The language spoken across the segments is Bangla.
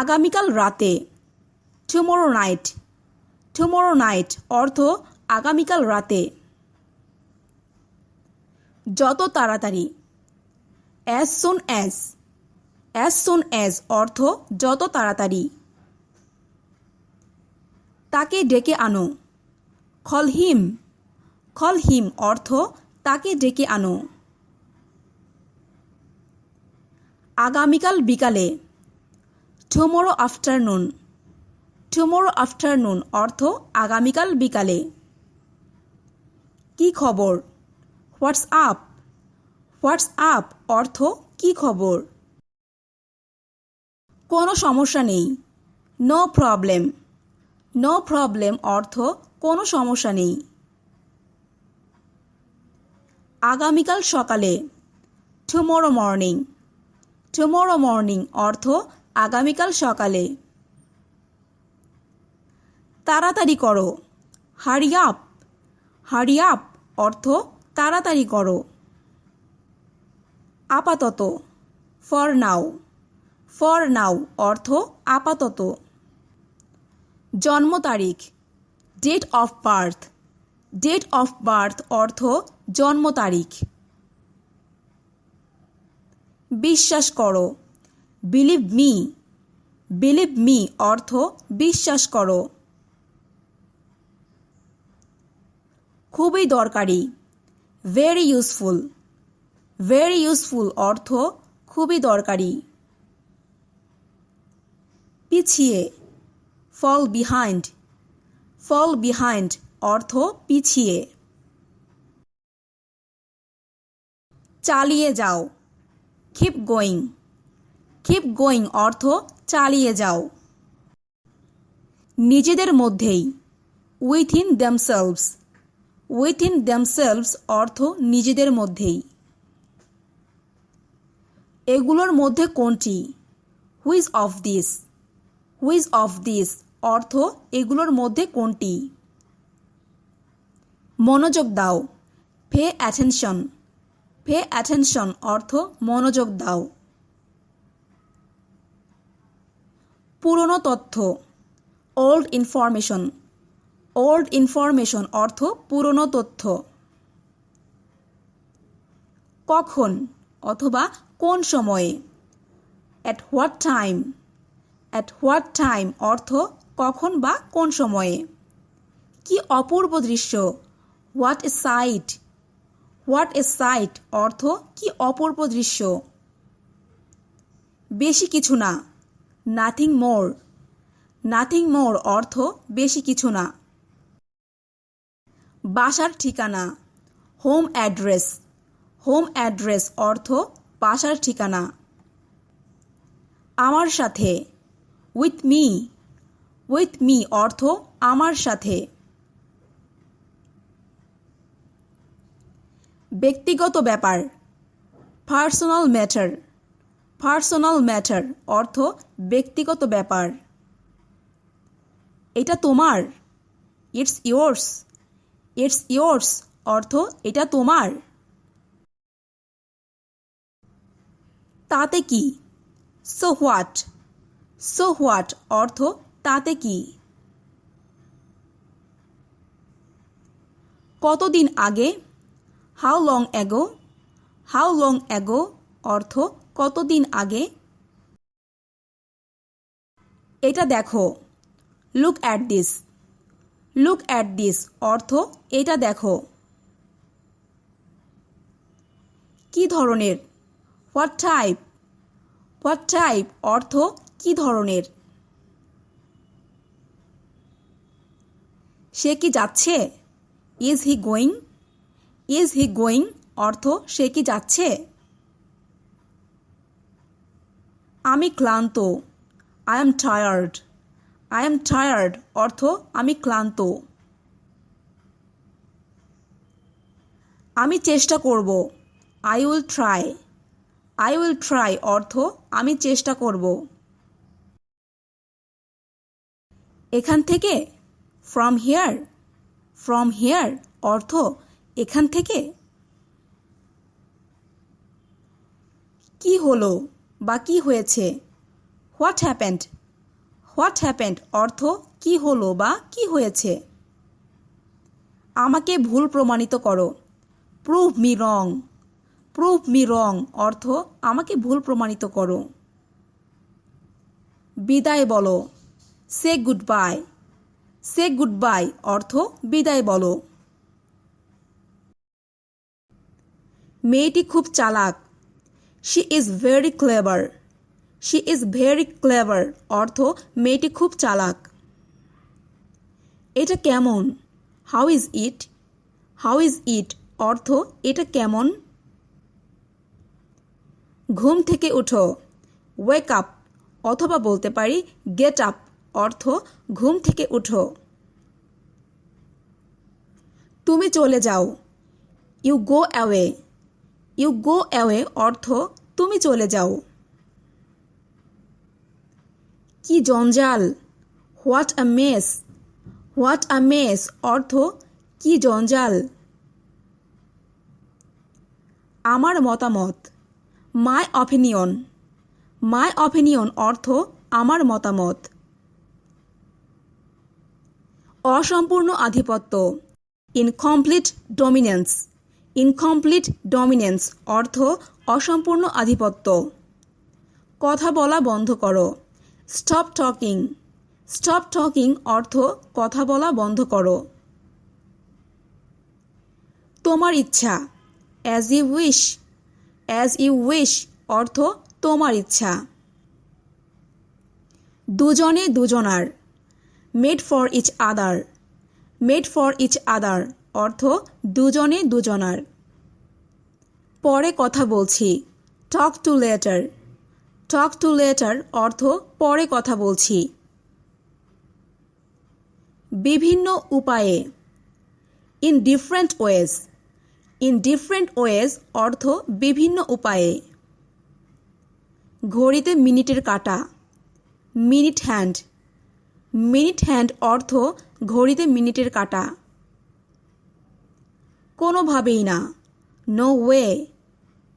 আগামীকাল রাতে। টুমোরো নাইট টুমোরো নাইট অর্থ আগামীকাল রাতে। যত তাড়াতাড়ি। As soon as as soon as অর্থ যত তাড়াতাড়ি। তাকে ডেকে আনো। খল হিম খল হিম অর্থ তাকে ডেকে আনো। আগামীকাল বিকালে। টুমোরো আফটারনুন টুমোরো আফটারনুন অর্থ আগামীকাল বিকালে। কি খবর? হোয়াটস আপ হোয়াটস আপ অর্থ কি খবর? কোনো সমস্যা নেই। নো প্রবলেম নো প্রবলেম অর্থ কোনো সমস্যা নেই। আগামীকাল সকালে। টুমোরো মর্নিং টুমোরো মর্নিং অর্থ আগামীকাল সকালে। তাড়াতাড়ি করো। হারি আপ হারি আপ অর্থ তাড়াতাড়ি করো। আপাতত। ফর নাও ফর নাও অর্থ আপাতত। জন্ম তারিখ। Date of birth date of birth অর্থ জন্ম তারিখ। বিশ্বাস করো। বিলিভ মি বিলিভ মি অর্থ বিশ্বাস করো। খুবই দরকারি। ভেরি ইউজফুল ভেরি ইউজফুল অর্থ খুবই দরকারি। পিছিয়ে। ফল বিহাইন্ড ফল বিহাইন্ড অর্থ পিছিয়ে। চালিয়ে যাও। কিপ গোয়িং কিপ গোয়িং অর্থ চালিয়ে যাও। নিজেদের মধ্যেই উইথিন দেমসেলভস উইথিন দেমসেলভস অর্থ নিজেদের মধ্যেই। এগুলোর মধ্যে কোনটি? Which of this which of this অর্থ এগুলোর মধ্যে কোনটি? মনোযোগ দাও। পে অ্যাটেনশন পে অ্যাটেনশন অর্থ মনোযোগ দাও। পুরনো তথ্য। ওল্ড ইনফরমেশন ওল্ড ইনফরমেশন অর্থ পুরনো তথ্য। কখন অথবা কোন সময়ে? At what time at what time অর্থ কখন বা কোন সময়ে? কি অপূর্ব দৃশ্য? What a sight what a sight অর্থ কি অপূর্ব দৃশ্য? বেশি কিছু না। নাথিং মোর নাথিং মোর অর্থ বেশি কিছু না। বাসার ঠিকানা। হোম অ্যাড্রেস হোম অ্যাড্রেস অর্থ বাসার ঠিকানা। আমার সাথে। উইথ মি উইথ মি অর্থ আমার সাথে। ব্যক্তিগত ব্যাপার। পার্সোনাল ম্যাটার পার্সোনাল ম্যাটার অর্থ ব্যক্তিগত ব্যাপার। এটা তোমার ইটস ইয়োর্স ইটস ইয়োর্স অর্থ এটা তোমার। তাতে কি? সো হোয়াট সো হোয়াট অর্থ তাতে কি? কতদিন আগে? How long ago how long ago অর্থ কতদিন আগে? এটা দেখো। Look at this look at this অর্থ, এটা দেখো। কি ধরনের? হোয়াট টাইপ হোয়াট টাইপ অর্থ, কি ধরনের? সে কি যাচ্ছে? Is he going is he going অর্থ, সে কি যাচ্ছে? আমি ক্লান্ত। I am tired I am tired অর্থ আমি ক্লান্ত। আমি চেষ্টা করব। I will try I will try অর্থ আমি চেষ্টা করব। এখান থেকে? ফ্রম হিয়ার ফ্রম হিয়ার অর্থ এখান থেকে। কি হলো? বা কি হয়েছে? হোয়াট হ্যাপেন্ড হোয়াট হ্যাপেন্ড অর্থ কি হলো বা কি হয়েছে? আমাকে ভুল প্রমাণিত করো। Prove me wrong prove me wrong অর্থ আমাকে ভুল প্রমাণিত করো। বিদায় বলো। Say goodbye say goodbye অর্থ বিদায় বলো। মেয়েটি খুব চালাক। She is very clever she is very clever অর্থ, মেয়েটি খুব চালাক। এটা কেমন? How is it how is it অর্থ, এটা কেমন? ঘুম থেকে উঠো। ওয়েক আপ অথবা বলতে পারি গেট আপ অর্থ, ঘুম থেকে উঠো। তুমি চলে যাও। You go away you go away অর্থ তুমি চলে যাও। কি জঞ্জাল। What a mess what a mess অর্থ কি জঞ্জাল। আমার মতামত। মাই অপিনিয়ন মাই অপিনিয়ন অর্থ আমার মতামত। অসম্পূর্ণ আধিপত্য। ইনকমপ্লিট ডমিনেন্স ইনকমপ্লিট ডমিনেন্স অর্থ অসম্পূর্ণ আধিপত্য। কথা বলা বন্ধ করো। স্টপ টকিং স্টপ টকিং অর্থ কথা বলা বন্ধ করো। তোমার ইচ্ছা। As you wish as you wish অর্থ তোমার ইচ্ছা। দুজনে দুজনার। Made for each other made for each other অর্থ দুজনে দুজনার। পরে কথা বলছি। Talk to later talk to later অর্থ পরে কথা বলছি। বিভিন্ন উপায়ে। In different ways in different ways অর্থ বিভিন্ন উপায়ে। ঘড়িতে মিনিটের কাটা। মিনিট হ্যান্ড মিনিট হ্যান্ড অর্থ ঘড়িতে মিনিটের কাটা। কোনোভাবেই না। নো ওয়ে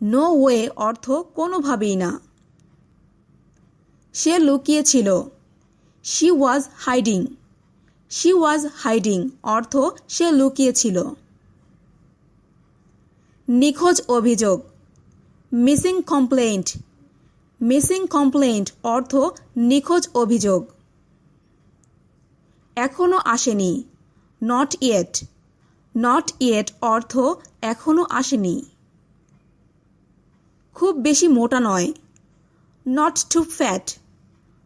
নো ওয়ে অর্থ কোনোভাবেই না। সে লুকিয়েছিল। She was hiding she was hiding অর্থ সে লুকিয়েছিল। নিখোঁজ অভিযোগ। মিসিং কমপ্লেন্ট মিসিং কমপ্লেন্ট অর্থ নিখোঁজ অভিযোগ। এখনও আসেনি। নট ইয়েট নট ইয়েট অর্থ এখনও আসেনি। খুব বেশি মোটা নয়। Not too fat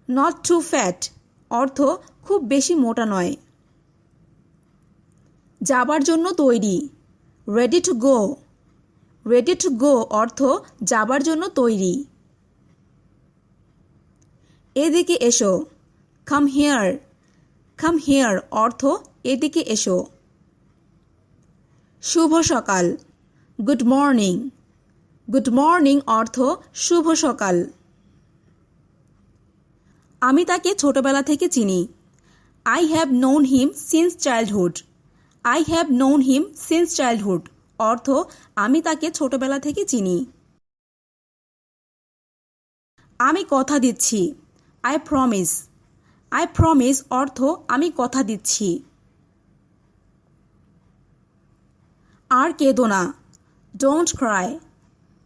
not too fat অর্থ খুব বেশি মোটা নয়। যাবার জন্য তৈরি। Ready to go ready to go অর্থ যাবার জন্য তৈরি। এদিকে এসো। কাম হিয়ার কাম হিয়ার অর্থ এদিকে এসো। শুভ সকাল। Good morning. গুড মর্নিং অর্থ শুভ সকাল। আমি তাকে ছোটবেলা থেকে চিনি। I have known him since childhood I have known him since childhood অর্থ আমি তাকে ছোটবেলা থেকে চিনি। আমি কথা দিচ্ছি। আই প্রমিস আই প্রমিস অর্থ আমি কথা দিচ্ছি। আর কেঁদো না। ডোন্ট ক্রাই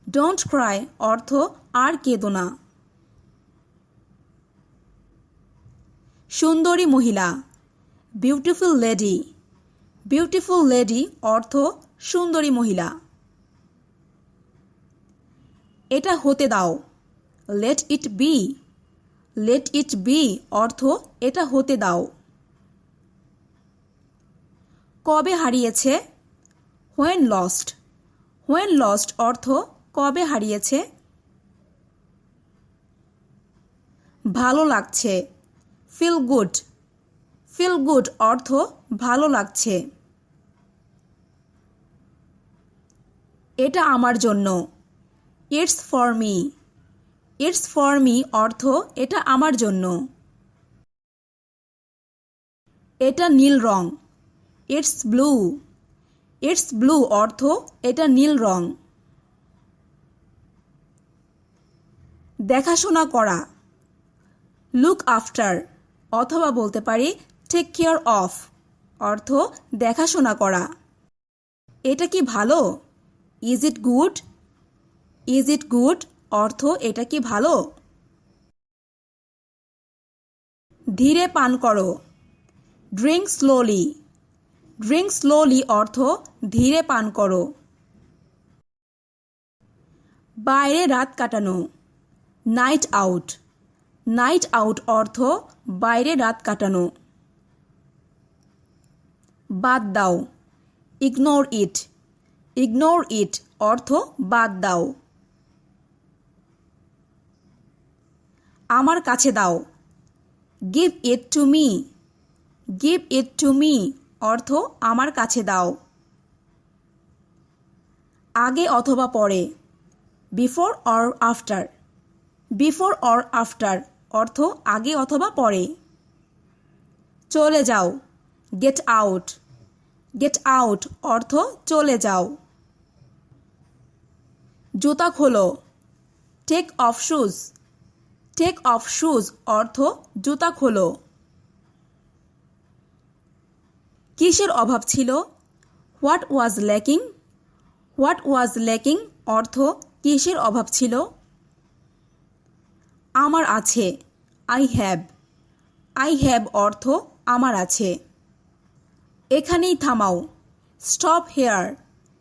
ডোন্ট ক্রাই অর্থ আর কেঁদো না। সুন্দরী মহিলা। বিউটিফুল লেডি বিউটিফুল লেডি অর্থ সুন্দরী মহিলা। এটা হতে দাও। Let it be let it be অর্থ এটা হতে দাও। কবে হারিয়েছে? হোয়েন লস্ট হোয়েন লস্ট অর্থ কবে হারিয়েছে? ভালো লাগছে। ফিল গুড ফিল গুড অর্থ ভালো লাগছে। এটা আমার জন্য। It's for me it's for me অর্থ এটা আমার জন্য। এটা নীল রং। ইটস ব্লু ইটস ব্লু অর্থ এটা নীল রং। দেখাশোনা করা। লুক আফটার অথবা বলতে পারি টেক কেয়ার অফ অর্থ দেখাশোনা করা। এটা কি ভালো? Is it good is it good অর্থ এটা কি ভালো? ধীরে পান করো। ড্রিঙ্ক স্লোলি ড্রিঙ্ক স্লোলি অর্থ ধীরে পান করো। বাইরে রাত কাটানো। Night out. নাইট আউট অর্থ বাইরে রাত কাটানো। বাদ দাও। Ignore it. ইগনোর ইট অর্থ বাদ দাও। আমার কাছে দাও। Give it to me. Give it to me. অর্থ আমার কাছে দাও। আগে অথবা পরে। Before or after before or after অর্থ আগে অথবা পরে। চলে যাও। গেট আউট গেট আউট অর্থ চলে যাও। জুতা খোলো। Take off shoes take off shoes অর্থ জুতা খোলো। কিসের অভাব ছিল? What was lacking what was lacking অর্থ কিসের অভাব ছিল? আমার আছে। আই হ্যাভ আই হ্যাভ অর্থ আমার আছে। এখানেই থামাও। স্টপ হেয়ার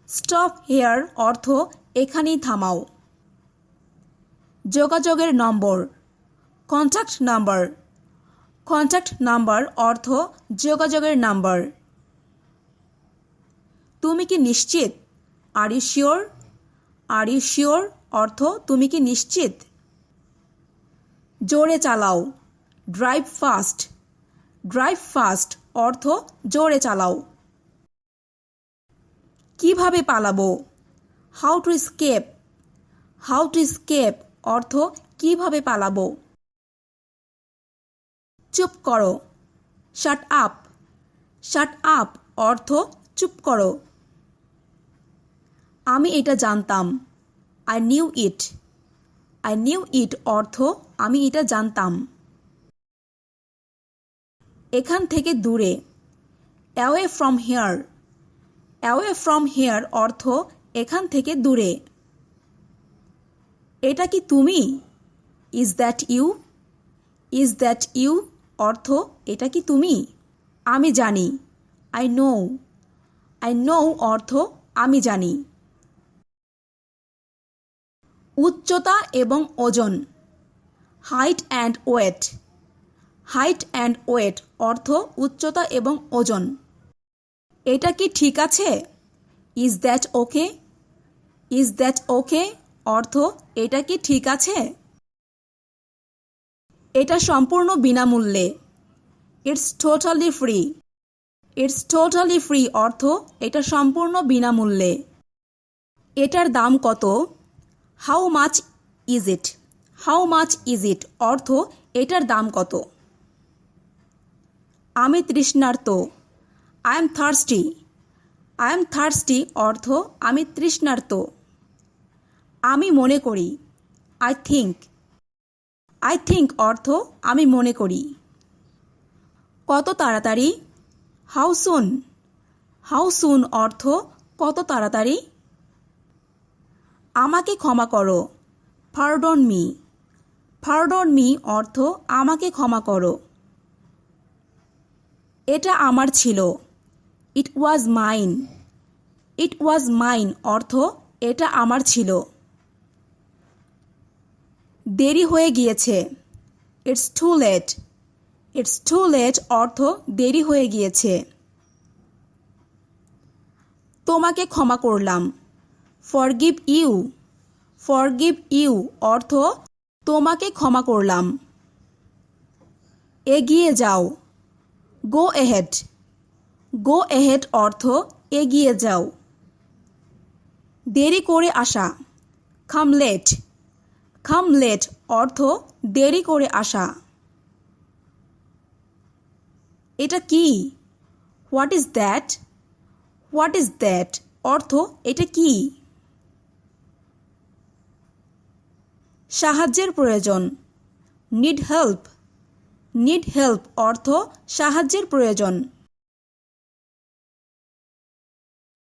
স্টপ হেয়ার অর্থ এখানেই থামাও। যোগাযোগের নম্বর। কন্ট্যাক্ট নাম্বার কন্ট্যাক্ট নাম্বার অর্থ যোগাযোগের নাম্বার তুমি কি নিশ্চিত? Are you sure are you sure অর্থ, তুমি কি নিশ্চিত? জোরে চালাও। ড্রাইভ ফাস্ট ড্রাইভ ফাস্ট অর্থ, জোরে চালাও। কীভাবে পালাবো? How to escape how to escape অর্থ, কীভাবে পালাবো? চুপ করো। শাট আপ শাট আপ অর্থ, চুপ করো। আমি এটা জানতাম। I knew it I knew it অর্থ আমি এটা জানতাম। এখান থেকে দূরে। Away from here away from here অর্থ এখান থেকে দূরে। এটা কি তুমি? Is that you is that you অর্থ এটা কি তুমি? আমি জানি। আই নো আই নো অর্থ আমি জানি। উচ্চতা এবং ওজন। Height and weight height and weight অর্থ উচ্চতা এবং ওজন। এটা কি ঠিক আছে? Is that okay is that okay অর্থ, এটা কি ঠিক আছে? এটা সম্পূর্ণ বিনামূল্যে। It's totally free it's totally free অর্থ, এটা সম্পূর্ণ বিনামূল্যে। এটার দাম কত? How much is it how much is it অর্থ, এটার দাম কত? আমি তৃষ্ণার্ত। I am thirsty I am thirsty অর্থ, আমি তৃষ্ণার্ত। আমি মনে করি। আই থিঙ্ক আই থিঙ্ক অর্থ, আমি মনে করি। কত তাড়াতাড়ি? হাউ সুন হাউ সুন অর্থ, কত তাড়াতাড়ি? আমাকে ক্ষমা করো। ফারডন মি ফারডন মি অর্থ আমাকে ক্ষমা করো। এটা আমার ছিল। ইট was mine it was mine অর্থ এটা আমার ছিল। দেরি হয়ে গিয়েছে। It's too late it's too late অর্থ দেরি হয়ে গিয়েছে। তোমাকে ক্ষমা করলাম। ফরগিভ ইউ ফরগিভ ইউ অর্থ তোমাকে ক্ষমা করলাম। এগিয়ে যাও। গো এহেড গো এহেড অর্থ এগিয়ে যাও। দেরি করে আসা। খাম লেট খাম লেট অর্থ দেরি করে আসা। এটা কি? What is that what is that অর্থ এটা কি? সাহায্যের প্রয়োজন। নিড হেল্প নিড হেল্প অর্থ সাহায্যের প্রয়োজন।